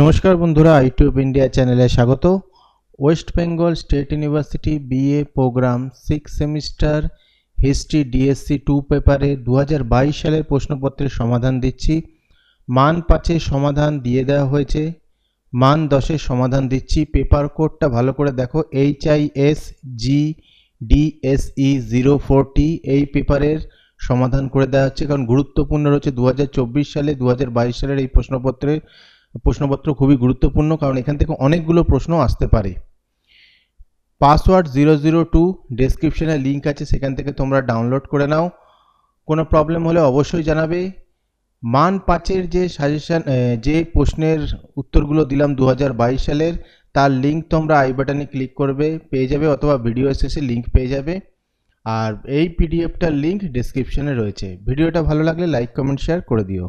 নমস্কার বন্ধুরা, YouTube India চ্যানেলে স্বাগত। West Bengal State University BA program six semester history DSC two পেপারে দু হাজার বাইশ সালের প্রশ্নপত্রের সমাধান দিচ্ছি। মান পাঁচের সমাধান দিয়ে দেওয়া হয়েছে। মান দশের সমাধান দিচ্ছি। পেপার কোডটা ভালো করে দেখো H I S G DSE zero forty এই পেপারের সমাধান করে দেওয়া হচ্ছে। কারণ গুরুত্বপূর্ণ রয়েছে দু হাজার চব্বিশ সালে দু হাজার বাইশ সালের এই প্রশ্নপত্রের প্রশ্নপত্র খুবই গুরুত্বপূর্ণ, কারণ এখান থেকে অনেকগুলো প্রশ্ন আসতে পারে। পাসওয়ার্ড জিরো জিরো টু, ডেসক্রিপশনে লিঙ্ক আছে, সেখান থেকে তোমরা ডাউনলোড করে নাও। কোনো প্রবলেম হলে অবশ্যই জানাবে। মান পাঁচের যে সাজেশন যে প্রশ্নের উত্তরগুলো দিলাম দু হাজার বাইশ সালের, তার লিঙ্ক তোমরা আই বাটনে ক্লিক করবে, পেয়ে যাবে, অথবা ভিডিও শেষে লিঙ্ক পেয়ে যাবে। আর এই পিডিএফটার লিঙ্ক ডেসক্রিপশনে রয়েছে। ভিডিওটা ভালো লাগলে লাইক, কমেন্ট, শেয়ার করে দিও।